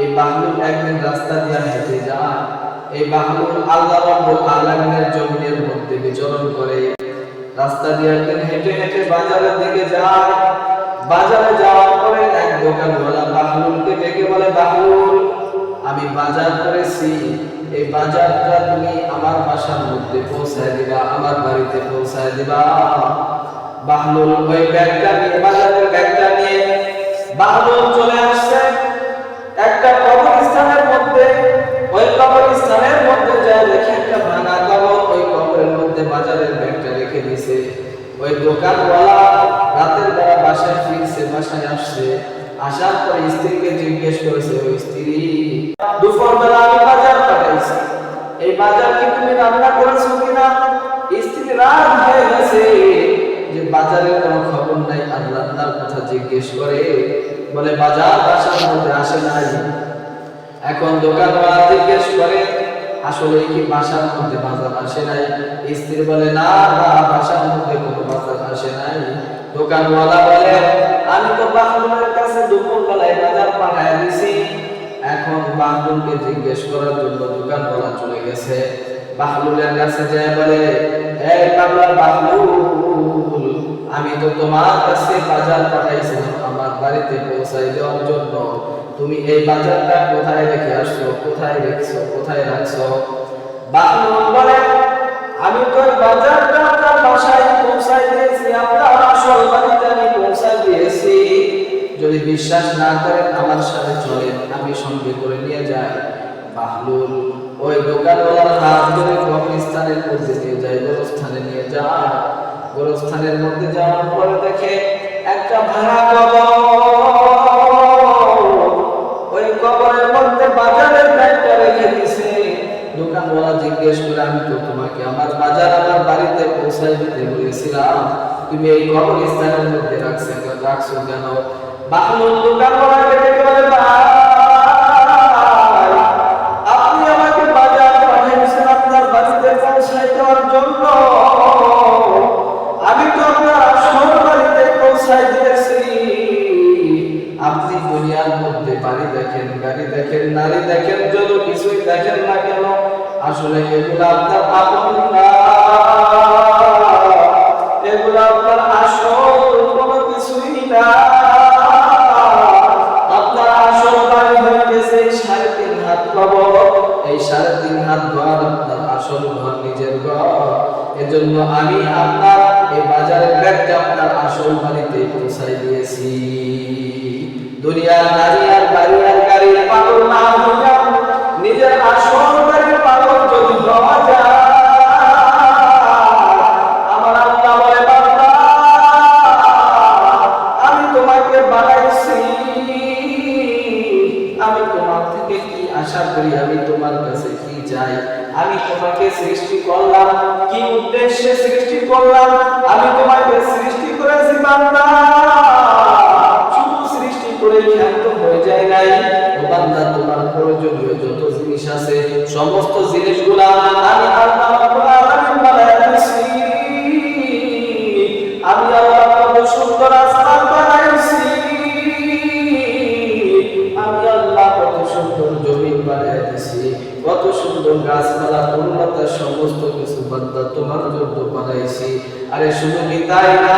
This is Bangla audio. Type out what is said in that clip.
এই বাহলুল একদিন রাস্তা দিয়া হেঁটে যায়। এই বাহলুল আল্লাহ রাব্বুল আলামিনের জমিনের মধ্যে বিচরণ করে। রাস্তা দিয়া একদিন হেঁটে হেঁটে বাজারের দিকে যায়। বাজারে যাওয়ার পরে এক দোকানওয়ালা বাহলুলকে ডেকে বলে বাহলুল আমি বাজার করেছি। এই বাজারটা তুমি আমার বাসার মধ্যে পৌঁছায় দিবা, আমার বাড়িতে পৌঁছায় দিবা। বাহলুল ওই ব্যাগটা নিয়ে, বাজারের ব্যাগটা নিয়ে বাহলুল চলে আসছে। মধ্যে ওই কবরস্থানের মধ্যে যায়, দেখে একটা ভাঙা কবর ওই কবরের মধ্যে বাজারের ব্যাগটা রেখে দিছে ওই দোকানওয়ালা রাতের বেলা বাসায় ফিরছে, বাসায় আসছে। আসার পর স্ত্রীকে জিজ্ঞেস করেছে, ওই স্ত্রী দুপুর বেলা আমি বাজার পাঠাইছি। এই বাজার কি তুমি রান্না করেছ কিনা? স্ত্রী রাত হয়ে গেছে যে বাজারের কোনো খবর নাই। আর রান্নার কথা জিজ্ঞেস করে, বলে, বাজার বাসার মধ্যে আসে নাই। এখন দোকানওয়ালা জিজ্ঞেস করে, আসলে কি বাসার মধ্যে বাজার আসে নাই? স্ত্রী বলে, না না, বাসার মধ্যে কোনো বাজার আসে নাই। দোকানওয়ালা বলে, আমি তো বাহরুলের কাছে দুপুর বেলায় বাজার পাঠায় দিছি। এখন বাহরুলকে জিজ্ঞেস করার জন্য দোকানওয়ালা চলে গেছে। বাহলুলের কাছে যায় বলে, এই বাংলার বাহলুল আমি তো তোমার কাছে বাজার পাঠাইছিলাম। বাড়িতে পৌঁছাই দেওয়ার জন্য তুমি এই বাজারটা কোথায় রেখে আসছো? কোথায় রেখছো? কোথায় রাখছো? বলে, আমি তো বাজারটা আপনার বাসায় পৌঁছাই দিয়েছি। আপনার আসল বাড়িতে আমি পৌঁছাই দিয়েছি। যদি বিশ্বাস না করেন আমার সাথে চলেন, আমি সঙ্গে করে নিয়ে যাই। বাহলুল ওই দোকানওয়ালার হাত ধরে কবরস্থানের মধ্যে নিয়ে যায় গোরস্থানে নিয়ে যায়। গোরস্থানের মধ্যে যাওয়ার পরে দেখে একটা ভাড়া কবর। ওই কবরের মধ্যে বাজারের ব্যাগটা রেখে দিছে। দোকানওয়ালা জিজ্ঞেস করে, আমি তো তোমাকে আমার বাজার আমার বাড়িতে পৌঁছাই দিতে বলেছিলাম। তুমি এই কবরস্থানের মধ্যে রাখছো রাখছো কেন? বাহলুল দোকানওয়ালাকে ডেকে বলে দেখেন, নারী দেখেন যত কিছুই দেখেন না কেন, আসলে এগুলো আপনার আপন না। এগুলো আপনার আসল, কোনো কিছুই না। আপনার আসল বাড়ি হয়ে গেছে সাড়ে তিন হাত কবর। এই সাড়ে তিন হাত ঘর আপনার আসল ঘর, নিজের ঘর। এজন্য আমি আপনার এই বাজারের ব্যাগটা আপনার আসল বাড়িতে পৌঁছাই দিয়েছি। দুনিয়ার নারী আশা করি আমি তোমার কাছে কি চাই? আমি তোমাকে সৃষ্টি করলাম। কি উদ্দেশ্যে সৃষ্টি করলাম? আমি তোমাকে সৃষ্টি করেছি বান্দা। শুধু সৃষ্টি করে ক্ষান্ত হয়ে যায় নাই। ও বান্দা, তোমার প্রয়োজনীয় যত জিনিস আছে, সমস্ত জিনিসগুলা আমি আমি আল্লাহ সুন্দর আসমান বানাইছি দিছি কত সুন্দর গাছপালা পূর্ণতা সমস্ত কিছু বান্দা তোমার জন্য বানাইছি। আরে শুধু কি না?